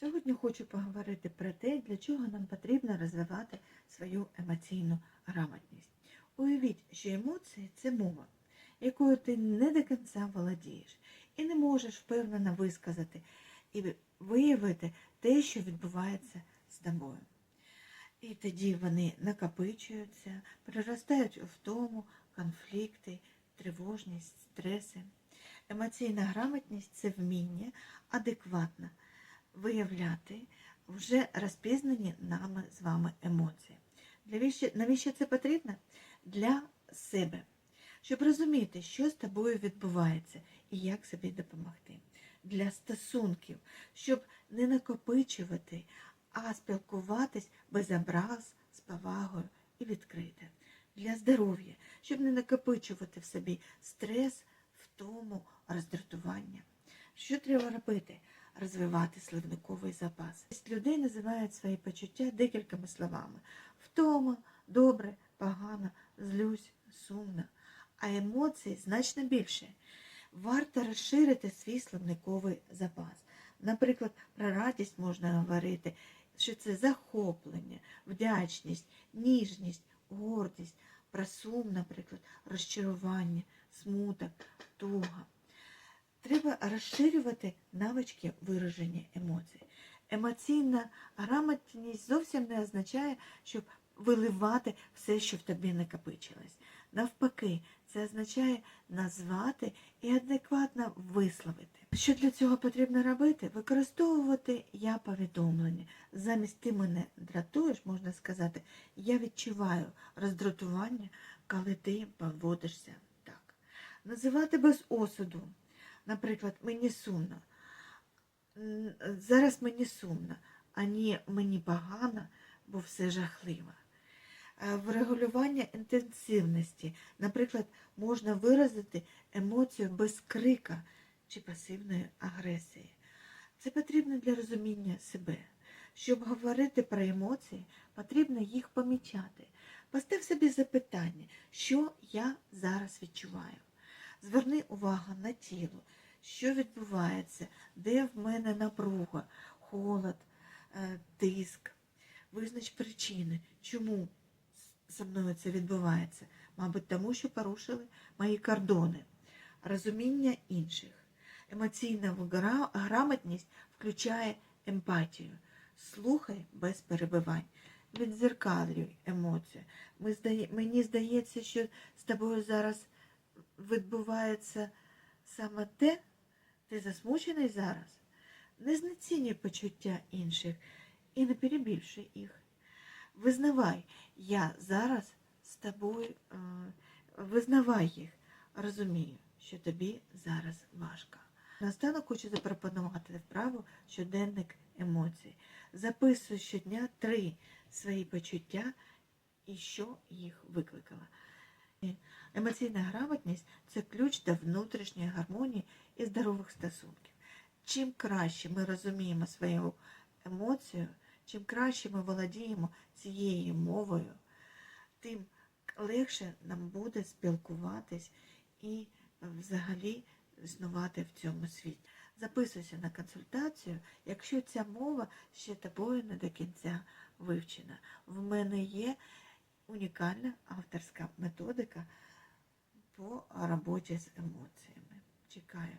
Сьогодні хочу поговорити про те, для чого нам потрібно розвивати свою емоційну грамотність. Уявіть, що емоції це мова, якою ти не до кінця володієш, і не можеш впевнено висказати і виявити те, що відбувається з тобою. І тоді вони накопичуються, переростають у втому, конфлікти, тривожність, стреси. Емоційна грамотність це вміння адекватно виявляти вже розпізнані нами з вами емоції. Навіщо, навіщо це потрібно? Для себе, щоб розуміти, що з тобою відбувається і як собі допомогти. Для стосунків, щоб не накопичувати, а спілкуватись без образ, з повагою і відкрито. Для здоров'я, щоб не накопичувати в собі стрес, втому, роздратування. Що треба робити? Розвивати словниковий запас. Людей називають свої почуття декількома словами: втома, добре, погано, злюсь, сумно. А емоцій значно більше. Варто розширити свій словниковий запас. Наприклад, про радість можна говорити, що це захоплення, вдячність, ніжність, гордість, про сум, наприклад, розчарування, смуток, туга. Треба розширювати навички вираження емоцій. Емоційна грамотність зовсім не означає, щоб виливати все, що в тобі накопичилось. Навпаки, це означає назвати і адекватно висловити. Що для цього потрібно робити? Використовувати я повідомлення. Замість ти мене дратуєш, можна сказати, я відчуваю роздратування, коли ти поводишся так. Називати без осуду. Наприклад, мені сумно. Зараз мені сумно, а ні, мені погано, бо все жахливо. Е, Врегулювання інтенсивності. Наприклад, можна виразити емоцію без крика чи пасивної агресії. Це потрібно для розуміння себе. Щоб говорити про емоції, потрібно їх помічати. Постав собі запитання, що я зараз відчуваю. Зверни увагу на тіло, що відбувається, де в мене напруга, холод, е, тиск. Визнач причини, чому зі мною це відбувається. Мабуть, тому що порушили мої кордони, розуміння інших. Емоційна грамотність включає емпатію. Слухай без перебивань. Відзеркалюй здає... Мені здається, що з тобою зараз відбувається саме те, ти засмучений зараз. Не знецінюй почуття інших і не перебільшуй їх. Визнавай, я зараз з тобою, е, визнавай їх, розумію, що тобі зараз важко. Наостанок хочу запропонувати вправу щоденник емоцій. Записуй щодня три свої почуття і що їх викликало. Емоційна грамотність це ключ до внутрішньої гармонії і здорових стосунків. Чим краще ми розуміємо свою емоцію, чим краще ми володіємо цією мовою, тим легше нам буде спілкуватись і взагалі існувати в цьому світі. Записуйся на консультацію, якщо ця мова ще тобою не до кінця вивчена. В мене є унікальна авторська методика по роботі з емоціями. Чекаю.